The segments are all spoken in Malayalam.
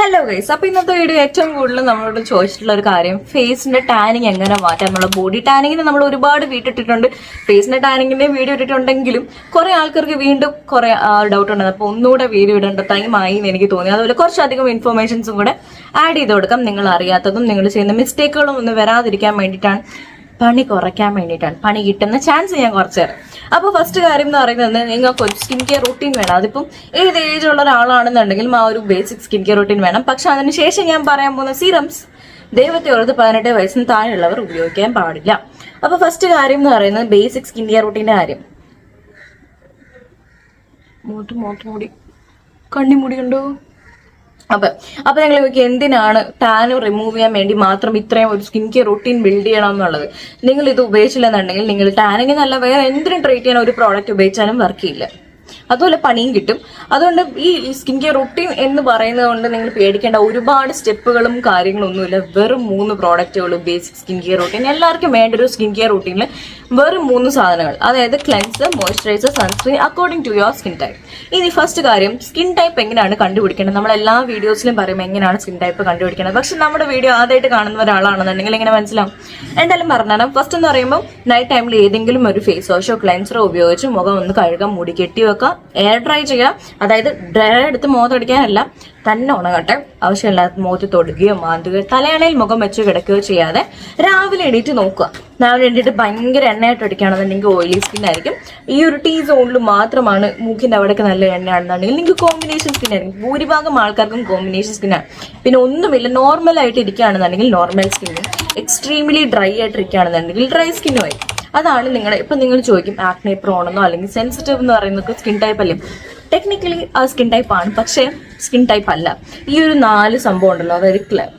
ഹലോ ഗൈസ് അപ്പൊ ഇന്നത്തെ വീഡിയോ ഏറ്റവും കൂടുതൽ നമ്മളോട് ചോദിച്ചിട്ടുള്ള ഒരു കാര്യം ഫേസിന്റെ ടാനിങ് എങ്ങനെ മാറ്റാം നമ്മളെ ബോഡി ടാനിങ്ങിന് നമ്മൾ ഒരുപാട് വീട്ടിട്ടിട്ടുണ്ട് ഫേസിന്റെ ടാനിങ്ങിന്റെ വീഡിയോ ഇട്ടിട്ടുണ്ടെങ്കിലും കുറെ ആൾക്കാർക്ക് വീണ്ടും കുറെ ഡൗട്ട് ഉണ്ട് അപ്പൊ ഒന്നുകൂടെ വീഡിയോ ഇടേണ്ട ടൈമായി എന്ന് എനിക്ക് തോന്നി. അതുപോലെ കുറച്ചധികം ഇൻഫർമേഷൻസും കൂടെ ആഡ് ചെയ്ത് കൊടുക്കാം. നിങ്ങൾ അറിയാത്തതും നിങ്ങൾ ചെയ്യുന്ന മിസ്റ്റേക്കുകളും ഒന്നും വരാതിരിക്കാൻ വേണ്ടിയിട്ടാണ് പണി കുറയ്ക്കാൻ വേണ്ടിയിട്ടാണ്. പണി കിട്ടുന്ന ചാൻസ് ഞാൻ കുറച്ച് തരാം. അപ്പോൾ ഫസ്റ്റ് കാര്യം എന്ന് പറയുന്നത് നിങ്ങൾക്ക് ഒരു സ്കിൻ കെയർ റൂട്ടീൻ വേണം. അതിപ്പം ഏത് ഏജ് ഉള്ള ഒരാളാണെന്നുണ്ടെങ്കിലും ആ ഒരു ബേസിക് സ്കിൻ കെയർ റൂട്ടീൻ വേണം. പക്ഷെ അതിനുശേഷം ഞാൻ പറയാൻ പോകുന്ന സീറംസ് ദൈവത്തെ ഓർത്ത് പതിനെട്ട് വയസ്സിന് താഴെയുള്ളവർ ഉപയോഗിക്കാൻ പാടില്ല. അപ്പോൾ ഫസ്റ്റ് കാര്യം എന്ന് പറയുന്നത് ബേസിക് സ്കിൻ കെയർ റൂട്ടീന്റെ കാര്യം. മോട്ട് മോട്ട് മുടി. കണ്ണിമുടി അപ്പൊ അപ്പൊ നിങ്ങൾ നോക്കി എന്തിനാണ് ടാൻ റിമൂവ് ചെയ്യാൻ വേണ്ടി മാത്രം ഇത്രയും ഒരു സ്കിൻ കെയർ റൂട്ടീൻ ബിൽഡ് ചെയ്യണം എന്നുള്ളത് നിങ്ങൾ ഇത് ഉപയോഗിച്ചില്ലെന്നുണ്ടെങ്കിൽ നിങ്ങൾ ടാനിങ് നല്ല വേറെ എന്തിനും ട്രീറ്റ് ചെയ്യാൻ ഒരു പ്രോഡക്റ്റ് ഉപയോഗിച്ചാലും വർക്ക് ചെയ്യില്ല. അതുപോലെ പണിയും കിട്ടും. അതുകൊണ്ട് ഈ സ്കിൻ കെയർ റൊട്ടീൻ എന്ന് പറയുന്നത് കൊണ്ട് നിങ്ങൾ പേടിക്കേണ്ട ഒരുപാട് സ്റ്റെപ്പുകളും കാര്യങ്ങളും ഒന്നുമില്ല വെറും മൂന്ന് പ്രോഡക്റ്റുകളും ബേസിക് സ്കിൻ കെയർ റൊട്ടീൻ എല്ലാവർക്കും വേണ്ട ഒരു സ്കിൻ കെയർ റൊട്ടീനിൽ വെറും മൂന്ന് സാധനങ്ങൾ. അതായത് cleanser moisturiser sunscreen according to your skin type ഇനി ഫസ്റ്റ് കാര്യം സ്കിൻ ടൈപ്പ് എങ്ങനെയാണ് കണ്ടുപിടിക്കേണ്ടത്? നമ്മൾ എല്ലാ വീഡിയോസിലും പറയും എങ്ങനെയാണ് സ്കിൻ ടൈപ്പ് കണ്ടുപിടിക്കേണ്ടത്? പക്ഷെ നമ്മുടെ വീഡിയോ ആദ്യമായിട്ട് കാണുന്ന ഒരാളാണെന്നുണ്ടെങ്കിൽ എങ്ങനെ മനസ്സിലാവും? എന്തായാലും പറഞ്ഞാലും ഫസ്റ്റ് എന്ന് പറയുമ്പോൾ നൈറ്റ് ടൈമിൽ ഏതെങ്കിലും ഒരു ഫേസ് വാഷോ ക്ലെൻസറോ ഉപയോഗിച്ച് മുഖം ഒന്ന് കഴുകാൻ മുടി കെട്ടി വെക്കുക എയർ ഡ്രൈ ചെയ്യുക അതായത് ഡ്രൈ എടുത്ത് മുഖത്തടിക്കാനല്ല തന്നെ ഉണങ്ങട്ടെ. ആവശ്യമില്ലാത്ത മുഖത്ത് തൊടുകയോ മാന്തുകയോ തലയണയിൽ മുഖം വെച്ച് കിടക്കുകയോ ചെയ്യാതെ രാവിലെ എണീറ്റ് നോക്കുക. രാവിലെ എണീറ്റ് ഭയങ്കര എണ്ണയായിട്ട് അടിക്കുകയാണെന്നുണ്ടെങ്കിൽ ഓയിലി സ്കിൻ ആയിരിക്കും. ഈ ഒരു ടീ സോണിൽ മാത്രമാണ് മുഖിന്റെ അവിടെയൊക്കെ നല്ല എണ്ണയാണെന്നുണ്ടെങ്കിൽ നിങ്ങൾക്ക് കോമ്പിനേഷൻ സ്കിൻ ആയിരിക്കും. ഭൂരിഭാഗം ആൾക്കാർക്കും കോമ്പിനേഷൻ സ്കിന്നാണ് പിന്നെ ഒന്നുമില്ല നോർമലായിട്ട് ഇരിക്കുകയാണെന്നുണ്ടെങ്കിൽ നോർമൽ സ്കിന്നും എക്സ്ട്രീംലി ഡ്രൈ ആയിട്ട് ഇരിക്കുകയാണെന്നുണ്ടെങ്കിൽ ഡ്രൈ സ്കിന്നുമായി അതാണ് നിങ്ങൾ ഇപ്പം നിങ്ങൾ ചോദിക്കും ആക്നെ പ്രോണെന്നോ അല്ലെങ്കിൽ സെൻസിറ്റീവ് എന്ന് പറയുന്ന സ്കിൻ ടൈപ്പ് അല്ലേ? ടെക്നിക്കലി ആ സ്കിൻ ടൈപ്പ് ആണ് പക്ഷേ സ്കിൻ ടൈപ്പ് അല്ല. ഈ ഒരു നാല് സംഭവം ഉണ്ടല്ലോ അതായത്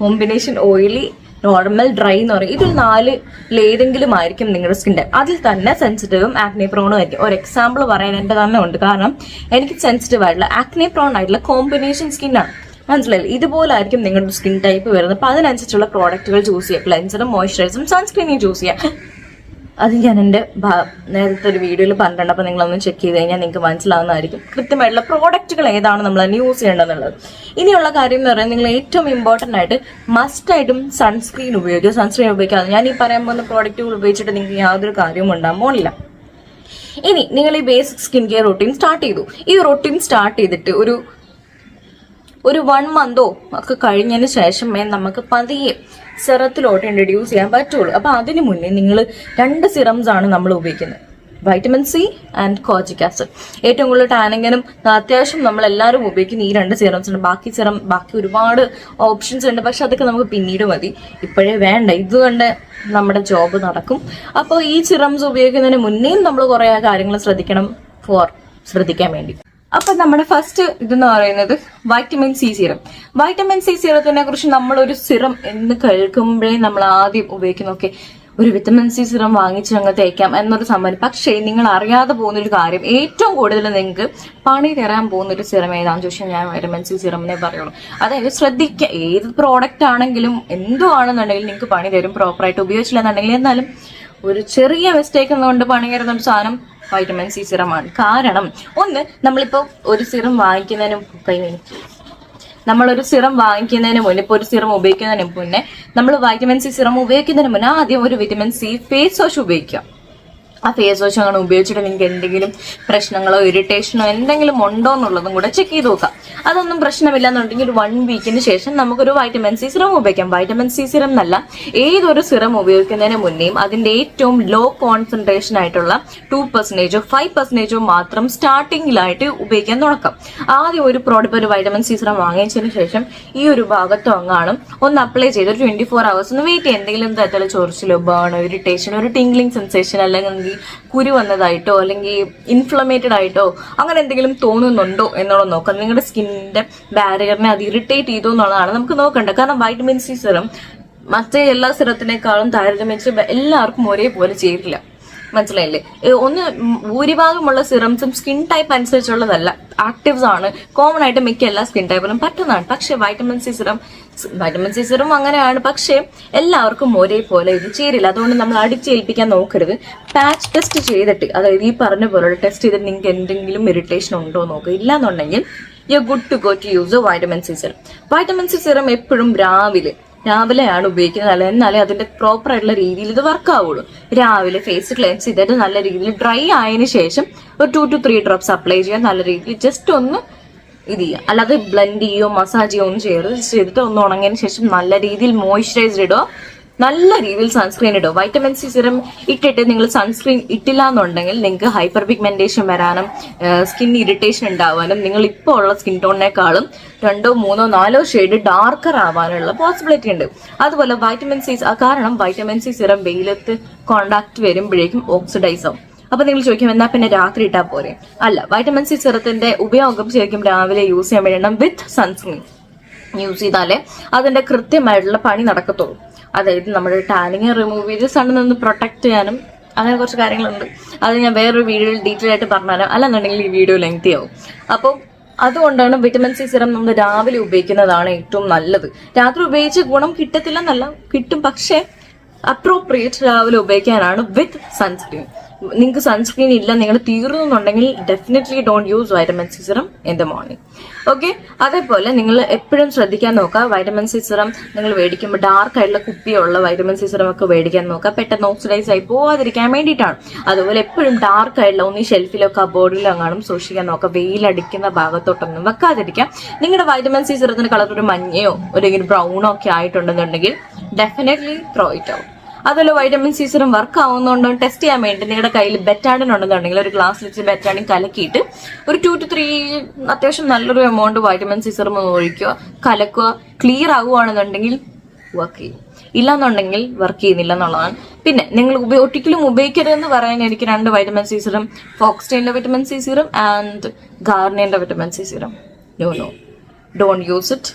കോമ്പിനേഷൻ ഓയിലി നോർമൽ ഡ്രൈ എന്ന് പറയും. ഇതിൽ നാല് ഏതെങ്കിലും ആയിരിക്കും നിങ്ങളുടെ സ്കിൻ ടൈപ്പ് അതിൽ തന്നെ സെൻസിറ്റീവും ആക്നെ പ്രോണും ആയിരിക്കും. ഒരു എക്സാമ്പിൾ പറയാൻ എന്റെ തന്നെ ഉണ്ട്. കാരണം എനിക്ക് സെൻസിറ്റീവ് ആയിട്ടുള്ള ആക്നെ പ്രോൺ ആയിട്ടുള്ള കോമ്പിനേഷൻ സ്കിന്നാണ് മനസ്സിലായില്ലേ? ഇതുപോലായിരിക്കും നിങ്ങളുടെ സ്കിൻ ടൈപ്പ് വരുന്നത്. അപ്പൊ അതിനനുസരിച്ചുള്ള പ്രോഡക്റ്റുകൾ ചൂസ് ചെയ്യുക. ക്ലെൻസറും മോയ്സ്ചറൈസറും സൺസ്ക്രീനും ചൂസ് ചെയ്യുക. അത് ഞാൻ എന്റെ നേരത്തെ ഒരു വീഡിയോയിൽ പറഞ്ഞിട്ടുണ്ട്. അപ്പോൾ നിങ്ങളൊന്ന് ചെക്ക് ചെയ്ത് കഴിഞ്ഞാൽ നിങ്ങൾക്ക് മനസ്സിലാവുന്നതായിരിക്കും. കൃത്യമായിട്ടുള്ള പ്രോഡക്റ്റുകൾ ഏതാണ് നമ്മൾ അതിന് യൂസ് ചെയ്യേണ്ടതെന്നുള്ളത്. ഇനിയുള്ള കാര്യം എന്ന് പറയുന്നത് നിങ്ങൾ ഏറ്റവും ഇമ്പോർട്ടന്റ് ആയിട്ട് മസ്റ്റായിട്ടും സൺസ്ക്രീൻ ഉപയോഗിക്കുക. സൺസ്ക്രീൻ ഉപയോഗിക്കാതെ ഞാൻ ഈ പറയാൻ പോകുന്ന പ്രോഡക്റ്റുകൾ ഉപയോഗിച്ചിട്ട് നിങ്ങൾക്ക് യാതൊരു കാര്യവും ഉണ്ടാകാൻ പോകുന്നില്ല. ഇനി നിങ്ങൾ ഈ basic skin care routine start ചെയ്തു. ഈ റൊട്ടീൻ സ്റ്റാർട്ട് ചെയ്തിട്ട് ഒരു ഒരു വൺ മന്തോ ഒക്കെ കഴിഞ്ഞതിന് ശേഷമേ നമുക്ക് പതിയെ സിറത്തിലോട്ട് ഇൻട്രൊഡ്യൂസ് ചെയ്യാൻ പറ്റുള്ളൂ. അപ്പൊ അതിന് മുന്നേ നിങ്ങൾ രണ്ട് സിറംസ് ആണ് നമ്മൾ ഉപയോഗിക്കുന്നത്. Vitamin C and kojic acid ഏറ്റവും കൂടുതൽ ടാനിങ്ങിനും അത്യാവശ്യം നമ്മൾ എല്ലാവരും ഉപയോഗിക്കുന്ന ഈ രണ്ട് സിറംസ് ഉണ്ട്. ബാക്കി സിറം ബാക്കി ഒരുപാട് ഓപ്ഷൻസ് ഉണ്ട്. പക്ഷെ അതൊക്കെ നമുക്ക് പിന്നീട് മതി. ഇപ്പോഴേ വേണ്ട. ഇതുകൊണ്ട് നമ്മുടെ ജോബ് നടക്കും. അപ്പോൾ ഈ സിറംസ് ഉപയോഗിക്കുന്നതിന് മുന്നേയും നമ്മൾ കുറേ കാര്യങ്ങൾ ശ്രദ്ധിക്കണം ഫോർ ശ്രദ്ധിക്കാൻ വേണ്ടി. അപ്പൊ നമ്മുടെ ഫസ്റ്റ് ഇതെന്ന് പറയുന്നത് vitamin C serum vitamin C സീറത്തിനെ കുറിച്ച് നമ്മൾ ഒരു സിറം എന്ന് കേൾക്കുമ്പോഴേ നമ്മൾ ആദ്യം ഉപയോഗിക്കുന്ന ഓക്കെ ഒരു വിറ്റമിൻ സി സിറം വാങ്ങിച്ച് അങ്ങ് തേക്കാം എന്നൊരു സംഭവം പക്ഷേ നിങ്ങൾ അറിയാതെ പോകുന്ന ഒരു കാര്യം ഏറ്റവും കൂടുതൽ നിങ്ങൾക്ക് പണി തരാൻ പോകുന്ന ഒരു സിറം ഏതാണെന്ന് ചോദിച്ചാൽ ഞാൻ വൈറ്റമിൻ സി സിറമിനെ പറയുള്ളൂ. അതായത് ശ്രദ്ധിക്കുക ഏത് പ്രോഡക്റ്റ് ആണെങ്കിലും എന്തോ ആണെന്നുണ്ടെങ്കിലും നിങ്ങൾക്ക് പണി തരും പ്രോപ്പറായിട്ട് ഉപയോഗിച്ചില്ല എന്നുണ്ടെങ്കിൽ എന്നാലും ഒരു ചെറിയ മിസ്റ്റേക്ക് എന്നുകൊണ്ട് പണി ഒരു സാധനം വൈറ്റമിൻ സി സിറമാണ്. കാരണം ഒന്ന് നമ്മളിപ്പോ ഒരു സിറം വാങ്ങിക്കുന്നതിന് കൈ വേണം നമ്മളൊരു സിറം വാങ്ങിക്കുന്നതിന് മുന്നേ ഇപ്പോൾ ഒരു സിറം ഉപയോഗിക്കുന്നതിന് മുന്നേ നമ്മൾ വൈറ്റമിൻ സി സിറം ഉപയോഗിക്കുന്നതിന് മുന്നേ ആദ്യം ഒരു വിറ്റമിൻ സി ഫേസ് വാഷ് ഉപയോഗിക്കുക ആ ഫേസ് വാഷ് അങ്ങനെ ഉപയോഗിച്ചിട്ട് നിങ്ങൾക്ക് എന്തെങ്കിലും പ്രശ്നങ്ങളോ ഇറിറ്റേഷനോ എന്തെങ്കിലും ഉണ്ടോ എന്നുള്ളതും കൂടെ ചെക്ക് ചെയ്ത് നോക്കാം. അതൊന്നും പ്രശ്നമില്ല എന്നുണ്ടെങ്കിൽ ഒരു വൺ വീക്കിന് ശേഷം നമുക്കൊരു വൈറ്റമിൻ സി സിറം ഉപയോഗിക്കാം. വൈറ്റമിൻ സി സിറം എന്നല്ല ഏതൊരു സിറം ഉപയോഗിക്കുന്നതിന് മുന്നേയും അതിന്റെ ഏറ്റവും ലോ കോൺസെൻട്രേഷൻ ആയിട്ടുള്ള ടു പെർസെന്റേജോ ഫൈവ് പെർസെന്റേജോ മാത്രം സ്റ്റാർട്ടിങ്ങിലായിട്ട് ഉപയോഗിക്കാൻ തുടക്കം. ആദ്യം ഒരു പ്രോഡക്റ്റ് ഒരു വൈറ്റമിൻ സി സിറം വാങ്ങിയതിന് ശേഷം ഈ ഒരു ഭാഗത്തോ അങ്ങാണ് ഒന്ന് അപ്ലൈ ചെയ്ത് ഒരു ട്വന്റി ഫോർ അവേഴ്സ് ഒന്ന് വെയിറ്റ് ചെയ്യാം എന്തെങ്കിലും തരത്തിലുള്ള ചൊറിച്ചിലോ ബേണോ ഇറിറ്റേഷൻ ഒരു ടിംഗ്ലിംഗ് സെൻസേഷൻ അല്ലെങ്കിൽ കുരു വന്നതായിട്ടോ അല്ലെങ്കിൽ ഇൻഫ്ലമേറ്റഡ് ആയിട്ടോ അങ്ങനെ എന്തെങ്കിലും തോന്നുന്നുണ്ടോ എന്നുള്ളത് നോക്കാം. നിങ്ങളുടെ സ്കിന്നിന്റെ ബാരിയറിനെ അത് ഇറിറ്റേറ്റ് ചെയ്തു എന്നുള്ളതാണ് നമുക്ക് നോക്കണ്ട കാരണം വൈറ്റമിൻ സി സിറം മറ്റേ എല്ലാ സിറത്തിനേക്കാളും താരതമ്യം എല്ലാവർക്കും ഒരേപോലെ ചേരില്ല. മനസ്സിലായില്ലേ? ഒന്ന് ഭൂരിഭാഗമുള്ള സിറംസും സ്കിൻ ടൈപ്പ് അനുസരിച്ചുള്ളതല്ല. ആക്റ്റീവ്സ് ആണ്. കോമൺ ആയിട്ട് മിക്ക എല്ലാ സ്കിൻ ടൈപ്പിലും പറ്റുന്നതാണ്. പക്ഷേ vitamin C serum vitamin C serum അങ്ങനെയാണ്. പക്ഷേ എല്ലാവർക്കും ഒരേപോലെ ഇത് ചേരില്ല. അതുകൊണ്ട് നമ്മൾ അടിച്ചേൽപ്പിക്കാൻ നോക്കരുത്. പാച്ച് ടെസ്റ്റ് ചെയ്തിട്ട് അതായത് ഈ പറഞ്ഞ പോലുള്ള ടെസ്റ്റ് ചെയ്തിട്ട് നിങ്ങൾക്ക് എന്തെങ്കിലും ഇറിറ്റേഷൻ ഉണ്ടോ നോക്കുക. ഇല്ലാന്നുണ്ടെങ്കിൽ you good to go to use vitamin C serum. Vitamin C serum എപ്പോഴും രാവിലെ രാവിലെയാണ് ഉപയോഗിക്കുന്നത്. അല്ല എന്നാലേ അതിന്റെ പ്രോപ്പർ ആയിട്ടുള്ള രീതിയിൽ ഇത് വർക്ക് ആവുള്ളൂ. രാവിലെ ഫേസ് ക്ലെൻസ് ചെയ്തിട്ട് നല്ല രീതിയിൽ ഡ്രൈ ആയതിനു ശേഷം ഒരു two two three drops apply ചെയ്യാൻ നല്ല രീതിയിൽ ജസ്റ്റ് ഒന്ന് ഇത് ചെയ്യുക. അല്ലാതെ ബ്ലെൻഡ് ചെയ്യോ മസാജ് ചെയ്യോ ഒന്നും ചെയ്യരുത്. ചെയ്തിട്ട് ഒന്ന് ഉണങ്ങിയതിന് ശേഷം നല്ല രീതിയിൽ മോയ്സ്ചറൈസ്ഡ് ഇടുക. നല്ല രീതിയിൽ സൺസ്ക്രീൻ ഇടും. വൈറ്റമിൻ സി സിറം ഇട്ടിട്ട് നിങ്ങൾ സൺസ്ക്രീൻ ഇട്ടില്ല എന്നുണ്ടെങ്കിൽ നിങ്ങൾക്ക് ഹൈപ്പർ പിഗ്മെന്റേഷൻ വരാനും സ്കിൻ ഇറിറ്റേഷൻ ഉണ്ടാവാനും നിങ്ങൾ ഇപ്പോൾ ഉള്ള സ്കിൻ ടോണിനേക്കാളും രണ്ടോ മൂന്നോ നാലോ ഷെയ്ഡ് ഡാർക്കർ ആവാനുള്ള പോസിബിലിറ്റി ഉണ്ട്. അതുപോലെ വൈറ്റമിൻ സി കാരണം വൈറ്റമിൻ സി സിറം വെയിലത്ത് കോണ്ടാക്ട് വരുമ്പോഴേക്കും ഓക്സിഡൈസ് ആവും. അപ്പൊ നിങ്ങൾ ചോദിക്കും എന്നാ പിന്നെ രാത്രി ഇട്ടാ പോരെ? അല്ല വൈറ്റമിൻ സി സിറത്തിന്റെ ഉപയോഗം ശരിക്കും രാവിലെ യൂസ് ചെയ്യാൻ വേണ്ടി വിത്ത് സൺസ്ക്രീൻ യൂസ് ചെയ്താലേ അതിന്റെ കൃത്യമായിട്ടുള്ള പണി നടക്കത്തുള്ളൂ. അതായത് നമ്മുടെ ടാനിങ് റിമൂവ് ചെയ്ത് സണ്ണിൽ നിന്ന് പ്രൊട്ടക്ട് ചെയ്യാനും അങ്ങനെ കുറച്ച് കാര്യങ്ങളുണ്ട്. അത് ഞാൻ വേറൊരു വീഡിയോയിൽ ഡീറ്റെയിൽ ആയിട്ട് പറഞ്ഞുതരാം. അല്ലെന്നുണ്ടെങ്കിൽ ഈ വീഡിയോ ലെങ്തി ആവും. അപ്പോൾ അതുകൊണ്ടാണ് വിറ്റമിൻ സി സിറം നമ്മൾ രാവിലെ ഉപയോഗിക്കുന്നതാണ് ഏറ്റവും നല്ലത്. രാത്രി ഉപയോഗിച്ച് ഗുണം കിട്ടത്തില്ലെന്നല്ല കിട്ടും. പക്ഷേ അപ്രോപ്രിയേറ്റ് രാവിലെ ഉപയോഗിക്കാനാണ് വിത്ത് സൺസ്ക്രീൻ നിങ്ങൾക്ക് സൺസ്ക്രീൻ ഇല്ല നിങ്ങൾ തീർന്നുണ്ടെങ്കിൽ definitely don't use vitamin C serum in the morning okay അതേപോലെ നിങ്ങൾ എപ്പോഴും ശ്രദ്ധിക്കാൻ നോക്കുക വൈറ്റമിൻ സി സിറം നിങ്ങൾ മേടിക്കുമ്പോൾ ഡാർക്ക് ആയിട്ടുള്ള കുപ്പിയുള്ള വൈറ്റമിൻ സി സിറം ഒക്കെ മേടിക്കാൻ നോക്കുക. പെട്ടെന്ന് ഓക്സിഡൈസ് ആയി പോവാതിരിക്കാൻ വേണ്ടിയിട്ടാണ്. അതുപോലെ എപ്പോഴും ഡാർക്ക് ആയിട്ടുള്ള ഒന്ന് ഷെൽഫിലോ കബോർഡിലോ എങ്ങാനും സൂക്ഷിക്കാൻ നോക്കുക. വെയിലടിക്കുന്ന ഭാഗത്തോട്ടൊന്നും വെക്കാതിരിക്കാം നിങ്ങളുടെ വൈറ്റമിൻ സി സിറത്തിന് കളർ ഒരു മഞ്ഞയോ ഒരു ബ്രൗണോ ഒക്കെ ആയിട്ടുണ്ടെന്നുണ്ടെങ്കിൽ ഡെഫിനറ്റ്ലി ത്രോ ഇറ്റ് ഔട്ട് അതുപോലെ വൈറ്റമിൻ സി സിറും വർക്ക് ആവുന്നുണ്ടോ ടെസ്റ്റ് ചെയ്യാൻ വേണ്ടി നിങ്ങളുടെ കയ്യിൽ ബെറ്റാഡിൻ ഉണ്ടെന്നുണ്ടെങ്കിൽ ഒരു ഗ്ലാസ് വെച്ച് ബെറ്റാഡിൻ കലക്കിയിട്ട് ഒരു ടു ടു ത്രീ അത്യാവശ്യം നല്ലൊരു എമൗണ്ട് വൈറ്റമിൻ സി സിറും ഒഴിക്കുക. കലക്കുക. ക്ലിയർ ആവുകയാണെന്നുണ്ടെങ്കിൽ വർക്ക് ചെയ്യും. ഇല്ലാന്നുണ്ടെങ്കിൽ വർക്ക് ചെയ്യുന്നില്ല എന്നുള്ളതാണ്. പിന്നെ നിങ്ങൾ ഒരിക്കലും ഉപയോഗിക്കരുതെന്ന് പറയാൻ എനിക്ക് രണ്ട് വൈറ്റമിൻ സി സിറും ഫോക്സ്റ്റൈന്റെ vitamin C serum and ഗാർണിയന്റെ vitamin C serum no no don't use it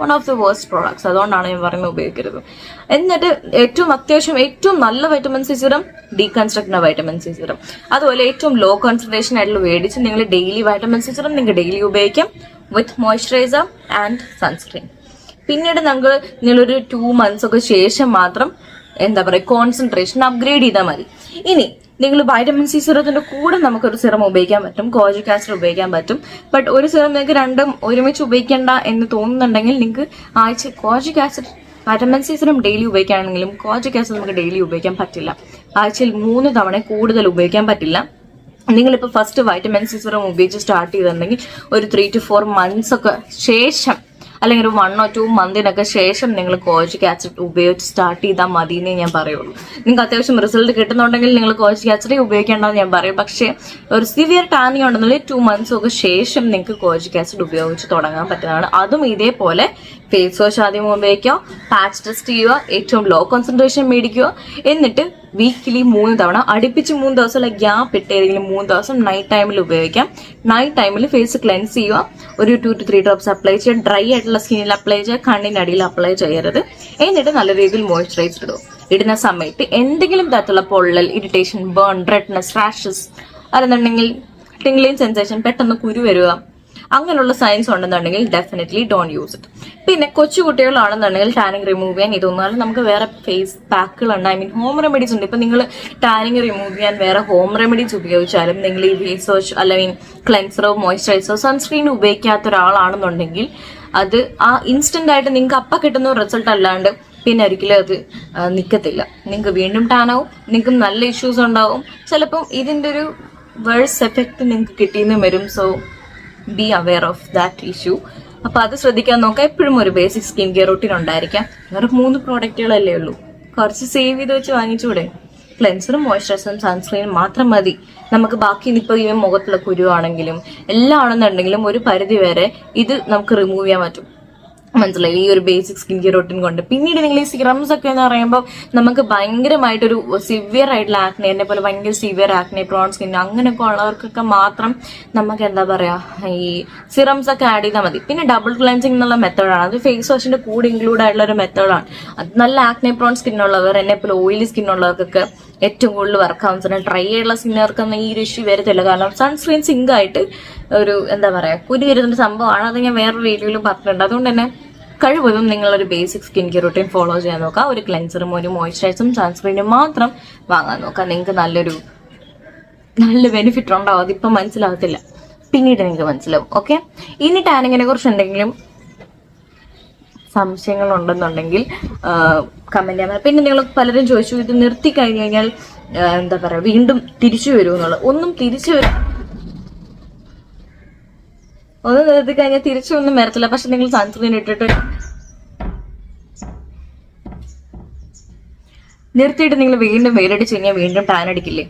one of the worst products അതുകൊണ്ടാണ് ഞാൻ പറയുന്നത് ഉപയോഗിക്കരുത്. എന്നിട്ട് ഏറ്റവും അത്യാവശ്യം ഏറ്റവും നല്ല vitamin C serum deconstruct vitamin C serum അതുപോലെ ഏറ്റവും ലോ കോൺസെൻട്രേഷൻ ആയിട്ടുള്ള മേടിച്ച് നിങ്ങൾ ഡെയിലി വൈറ്റമിൻ സി സിറം നിങ്ങൾക്ക് ഡെയിലി ഉപയോഗിക്കാം വിത്ത് മോയ്സ്ചറൈസർ ആൻഡ് സൺസ്ക്രീൻ പിന്നീട് നിങ്ങൾ നിങ്ങളൊരു ടു മന്ത്സ് ഒക്കെ ശേഷം മാത്രം എന്താ പറയുക കോൺസെൻട്രേഷൻ അപ്ഗ്രേഡ് ചെയ്താൽ മതി. ഇനി നിങ്ങൾ വൈറ്റമിൻ സി സിറത്തിന്റെ കൂടെ നമുക്കൊരു സിറം ഉപയോഗിക്കാൻ പറ്റും കോജിക് ഉപയോഗിക്കാൻ പറ്റും. ബട്ട് ഒരു സിറം നിങ്ങൾക്ക് രണ്ടും ഒരുമിച്ച് ഉപയോഗിക്കേണ്ട എന്ന് തോന്നുന്നുണ്ടെങ്കിൽ നിങ്ങൾക്ക് ആഴ്ച kojic vitamin C serum daily ഉപയോഗിക്കുകയാണെങ്കിലും kojic നമുക്ക് ഡെയിലി ഉപയോഗിക്കാൻ പറ്റില്ല. ആഴ്ചയിൽ മൂന്ന് തവണ കൂടുതൽ ഉപയോഗിക്കാൻ പറ്റില്ല. നിങ്ങളിപ്പോൾ ഫസ്റ്റ് വൈറ്റമിൻ സി സിറം ഉപയോഗിച്ച് സ്റ്റാർട്ട് ചെയ്തിട്ടുണ്ടെങ്കിൽ ഒരു ത്രീ ടു ഫോർ മന്ത്സ് ഒക്കെ ശേഷം അല്ലെങ്കിൽ ഒരു വൺ ഓർ ടു മന്തിനൊക്കെ ശേഷം നിങ്ങൾ കോജിക് ആസിഡ് ഉപയോഗിച്ച് സ്റ്റാർട്ട് ചെയ്താൽ മതി എന്നേ ഞാൻ പറയുള്ളൂ. നിങ്ങൾക്ക് അത്യാവശ്യം റിസൾട്ട് കിട്ടുന്നുണ്ടെങ്കിൽ നിങ്ങൾ കോജിക് ആസിഡ് ഉപയോഗിക്കേണ്ടതെന്ന് ഞാൻ പറയും. പക്ഷേ ഒരു സിവിയർ ടാനിങ് ഉണ്ടെന്നുണ്ടെങ്കിൽ ടു മന്ത്സ് ഒക്കെ ശേഷം നിങ്ങൾക്ക് കോജിക് ആസിഡ് ഉപയോഗിച്ച് തുടങ്ങാൻ പറ്റുന്നതാണ്. അതും ഇതേപോലെ ഫേസ് വാഷ് ആദ്യം ഉപയോഗിക്കുക പാച്ച് ടെസ്റ്റ് ചെയ്യുക ഏറ്റവും ലോ കോൺസെൻട്രേഷൻ മേടിക്കുക. എന്നിട്ട് വീക്കിലി മൂന്ന് തവണ അടുപ്പിച്ച് മൂന്ന് ദിവസമുള്ള ഗ്യാപ്പ് ഇട്ട് ഏതെങ്കിലും മൂന്ന് ദിവസം നൈറ്റ് ടൈമിൽ ഉപയോഗിക്കാം. നൈറ്റ് ടൈമിൽ ഫേസ് ക്ലെൻസ് ചെയ്യുക. ഒരു two two three drops apply ചെയ്യുക. ഡ്രൈ ആയിട്ടുള്ള സ്കിന്നിൽ അപ്ലൈ ചെയ്യുക. കണ്ണിനടിയിൽ അപ്ലൈ ചെയ്യരുത്. എന്നിട്ട് നല്ല രീതിയിൽ മോയ്സ്ചറൈസർ ഇടുക. ഇടുന്ന സമയത്ത് എന്തെങ്കിലും തരത്തിലുള്ള പൊള്ളൽ ഇറിറ്റേഷൻ ബേൺ റെഡ്നെസ് റാഷസ് അല്ലെന്നുണ്ടെങ്കിൽ ടിംഗ്ലിങ് സെൻസേഷൻ പെട്ടെന്ന് കുരു വരിക. അങ്ങനെയുള്ള സയൻസ് ഉണ്ടെന്നുണ്ടെങ്കിൽ ഡെഫിനറ്റ്ലി ഡോണ്ട് യൂസ് ഇറ്റ് പിന്നെ കൊച്ചു കുട്ടികളാണെന്നുണ്ടെങ്കിൽ ടാനിങ് റിമൂവ് ചെയ്യാൻ ഇതൊന്നാലും നമുക്ക് വേറെ ഫേസ് പാക്കുകളുണ്ട് ഐ മീൻ ഹോം റെമഡീസ് ഉണ്ട്. ഇപ്പൊ നിങ്ങൾ ടാനിങ് റിമൂവ് ചെയ്യാൻ വേറെ ഹോം റെമഡീസ് ഉപയോഗിച്ചാലും നിങ്ങൾ ഈ ഫേസ് വാഷ് അല്ലെങ്കിൽ ക്ലെൻസറോ മോയ്സ്ചറൈസറോ സൺസ്ക്രീൻ ഉപയോഗിക്കാത്ത ഒരാളാണെന്നുണ്ടെങ്കിൽ അത് ആ ഇൻസ്റ്റന്റ് ആയിട്ട് നിങ്ങൾക്ക് അപ്പ കിട്ടുന്ന റിസൾട്ട് അല്ലാണ്ട് പിന്നെ ഒരിക്കലും അത് നിൽക്കത്തില്ല നിങ്ങൾക്ക് വീണ്ടും ടാനാവും നിങ്ങൾക്ക് നല്ല ഇഷ്യൂസ് ഉണ്ടാവും. ചിലപ്പം ഇതിന്റെ ഒരു വേഴ്സ് എഫക്ട് നിങ്ങൾക്ക് കിട്ടിയെന്ന് വരും. So be aware of that issue അപ്പൊ അത് ശ്രദ്ധിക്കാൻ നോക്കാം. എപ്പോഴും ഒരു ബേസിക് സ്കിൻ കെയർ റൂട്ടീൻ ഉണ്ടായിരിക്കാം. വേറെ മൂന്ന് പ്രോഡക്റ്റുകളല്ലേ ഉള്ളൂ. കുറച്ച് സേവ് ചെയ്ത് വെച്ച് വാങ്ങിച്ചൂടെ? ക്ലെൻസറും മോയ്സ്ചറൈസറും സൺസ്ക്രീനും മാത്രം മതി. നമുക്ക് ബാക്കി ഇനിയിപ്പോൾ ഈ മുഖത്തുള്ള കുരുവാണെങ്കിലും എല്ലാം ആണെന്നുണ്ടെങ്കിലും ഒരു പരിധി വരെ ഇത് നമുക്ക് റിമൂവ് ചെയ്യാൻ പറ്റും. മനസ്സിലായി. ഈ ഒരു ബേസിക് സ്കിൻ കെയർ റൊട്ടീൻ കൊണ്ട്. പിന്നീട് നിങ്ങൾ ഈ സിറംസ് ഒക്കെ എന്ന് പറയുമ്പോൾ നമുക്ക് ഭയങ്കരമായിട്ടൊരു സിവിയർ ആയിട്ടുള്ള ആക്നെ എന്നെ പോലെ ഭയങ്കര സിവിയർ ആക്നെ പ്രോൺ സ്കിൻ അങ്ങനെയൊക്കെ ഉള്ളവർക്കൊക്കെ മാത്രം നമുക്ക് എന്താ പറയാ ഈ സിറംസ് ഒക്കെ ആഡ് ചെയ്താൽ മതി. പിന്നെ ഡബിൾ ക്ലൻസിങ് എന്നുള്ള മെത്തേഡാണ് അത് ഫേസ് വാഷിന്റെ കൂടെ ഇൻക്ലൂഡ് ആയിട്ടുള്ള ഒരു മെത്തേഡാണ് അത് നല്ല ആക്നെ പ്രോൺ സ്കിൻ ഉള്ളവർ എന്നെ പോലെ ഓയിലി സ്കിൻ ഉള്ളവർക്കൊക്കെ ഏറ്റവും കൂടുതൽ വർക്ക് ആവുന്ന ഡ്രൈ ആയിട്ടുള്ള സ്കിന്നുകാർക്കൊന്നും ഈ ഒരു ഇഷ്യൂ വരത്തില്ല. കാരണം സൺസ്ക്രീൻ സിങ്ക് ആയിട്ട് ഒരു എന്താ പറയുക കുരു വരുന്ന സംഭവമാണ്. അത് ഞാൻ വേറൊരു വീഡിയോയിലും പറഞ്ഞിട്ടുണ്ട്. അതുകൊണ്ട് തന്നെ കഴിവതും നിങ്ങളൊരു basic skin care routine follow ചെയ്യാൻ നോക്കുക. ഒരു ക്ലെൻസറും ഒരു മോയ്സ്ചറൈസറും സൺസ്ക്രീനും മാത്രം വാങ്ങാൻ നോക്കുക. നിങ്ങൾക്ക് നല്ലൊരു നല്ല ബെനിഫിറ്റ് ഉണ്ടാവും. അതിപ്പം മനസ്സിലാകത്തില്ല. പിന്നീട് നിങ്ങൾക്ക് മനസ്സിലാവും. ഓക്കെ ഇനി ടാനിങ്ങിനെ കുറിച്ച് എന്തെങ്കിലും സംശയങ്ങൾ ഉണ്ടെന്നുണ്ടെങ്കിൽ കമന്റ് ചെയ്യാൻ പിന്നെ നിങ്ങൾ പലരും ചോദിച്ചു ഇത് നിർത്തി കഴിഞ്ഞു കഴിഞ്ഞാൽ എന്താ പറയുക വീണ്ടും തിരിച്ചു വരുമെന്നുള്ളത്. ഒന്നും തിരിച്ചു വരും ഒന്ന് നിർത്തി കഴിഞ്ഞാൽ തിരിച്ചൊന്നും വരത്തില്ല. പക്ഷെ നിങ്ങൾ സൺസ്ക്രീൻ ഇട്ടിട്ട് നിർത്തിയിട്ട് നിങ്ങൾ വീണ്ടും വെയിലടിച്ച് കഴിഞ്ഞാൽ വീണ്ടും ടാൻ അടിക്കില്ലേ?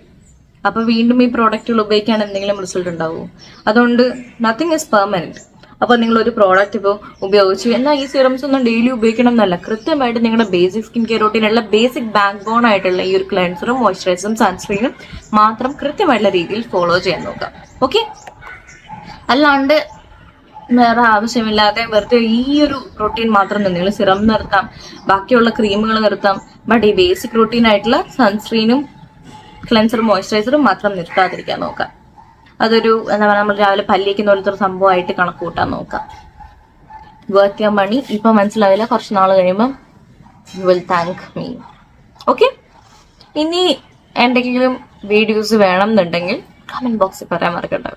അപ്പൊ വീണ്ടും ഈ പ്രോഡക്റ്റുകൾ ഉപയോഗിക്കാൻ എന്തെങ്കിലും റിസൾട്ട് ഉണ്ടാവുമോ അതുകൊണ്ട് നത്തിങ് ഇസ് പെർമനന്റ് അപ്പൊ നിങ്ങൾ ഒരു പ്രോഡക്റ്റ് ഇപ്പോൾ ഉപയോഗിച്ചു. എന്നാൽ ഈ സിറംസ് ഒന്നും ഡെയിലി ഉപയോഗിക്കണം എന്നല്ല. കൃത്യമായിട്ട് നിങ്ങളുടെ ബേസിക് സ്കിൻ കെയർ റൂട്ടീനുള്ള ബേസിക് ബാക്ക് ബോൺ ആയിട്ടുള്ള ഈ ഒരു ക്ലെൻസറും മോയ്സ്ചറൈസറും സൺസ്ക്രീനും മാത്രം കൃത്യമായിട്ടുള്ള രീതിയിൽ ഫോളോ ചെയ്യാൻ നോക്കാം ഓക്കെ അല്ലാണ്ട് വേറെ ആവശ്യമില്ലാതെ വെറുതെ ഈ ഒരു പ്രോട്ടീൻ മാത്രം നിങ്ങൾ സിറം നിർത്താം ബാക്കിയുള്ള ക്രീമുകൾ നിർത്താം ബട്ട് ഈ ബേസിക് പ്രോട്ടീൻ ആയിട്ടുള്ള സൺസ്ക്രീനും ക്ലെൻസറും മോയ്സ്ചറൈസറും മാത്രം നിർത്താതിരിക്കാൻ നോക്കാം. അതൊരു എന്താ പറയുക നമ്മൾ രാവിലെ പല്ലിക്കുന്ന പോലത്തെ ഒരു സംഭവമായിട്ട് കണക്ക് കൂട്ടാൻ നോക്കാം. വർത്ത് യർ മണി ഇപ്പൊ മനസ്സിലാവില്ല കുറച്ച് നാൾ കഴിയുമ്പം you will thank me okay ഇനി എന്തെങ്കിലും വീഡിയോസ് വേണം എന്നുണ്ടെങ്കിൽ ബോക്സിൽ പറയാൻ മറക്കണ്ട.